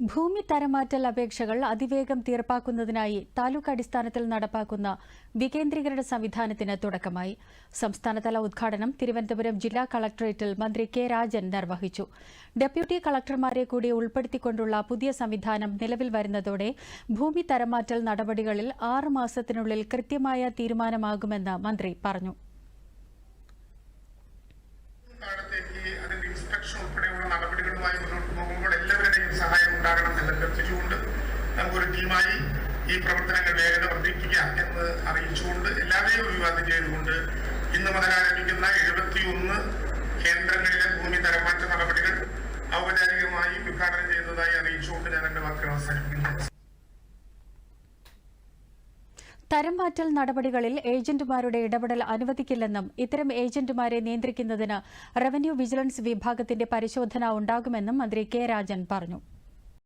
ഭൂമി തരമാറ്റൽ അപേക്ഷകൾ അതിവേഗം തീർപ്പാക്കുന്നതിനായി താലൂക്ക് അടിസ്ഥാനത്തിൽ നടപ്പാക്കുന്ന വികേന്ദ്രീകരണ സംവിധാനത്തിന് തുടക്കമായി. സംസ്ഥാനതല ഉദ്ഘാടനം തിരുവനന്തപുരം ജില്ലാ കളക്ടറേറ്റിൽ മന്ത്രി കെ രാജൻ നിർവഹിച്ചു. ഡെപ്യൂട്ടി കളക്ടർമാരെ കൂടി ഉൾപ്പെടുത്തിക്കൊണ്ടുള്ള പുതിയ സംവിധാനം നിലവിൽ വരുന്നതോടെ ഭൂമി തരമാറ്റൽ നടപടികളിൽ ആറ് മാസത്തിനുള്ളിൽ കൃത്യമായ തീരുമാനമാകുമെന്ന് മന്ത്രി പറഞ്ഞു. ഇൻസ്പെക്ഷൻ ഉൾപ്പെടെയുള്ള നടപടികളുമായി മുന്നോട്ട് പോകുമ്പോൾ നമുക്കൊരു ടീമായി ഈ പ്രവർത്തനങ്ങൾ വേഗത വർദ്ധിപ്പിക്കാം എന്ന് അറിയിച്ചുകൊണ്ട് എല്ലാവരെയും അഭിവാദ്യം ചെയ്തുകൊണ്ട് ഇന്ന് മുതൽ ആരംഭിക്കുന്ന എഴുപത്തിയൊന്ന് കേന്ദ്രങ്ങളിലെ ഭൂമി തരമാറ്റ നടപടികൾ ഔപചാരികമായി ഉദ്ഘാടനം ചെയ്യുന്നതായി അറിയിച്ചുകൊണ്ട് ഞാൻ എന്റെ വാക്കുകൾ അവസാനിപ്പിക്കുന്നു. തരംമാറ്റൽ നടപടികളിൽ ഏജന്റുമാരുടെ ഇടപെടൽ അനുവദിക്കില്ലെന്നും ഇത്തരം ഏജന്റുമാരെ നിയന്ത്രിക്കുന്നതിന് റവന്യൂ വിജിലൻസ് വിഭാഗത്തിന്റെ പരിശോധന ഉണ്ടാകുമെന്നും മന്ത്രി കെ രാജൻ പറഞ്ഞു.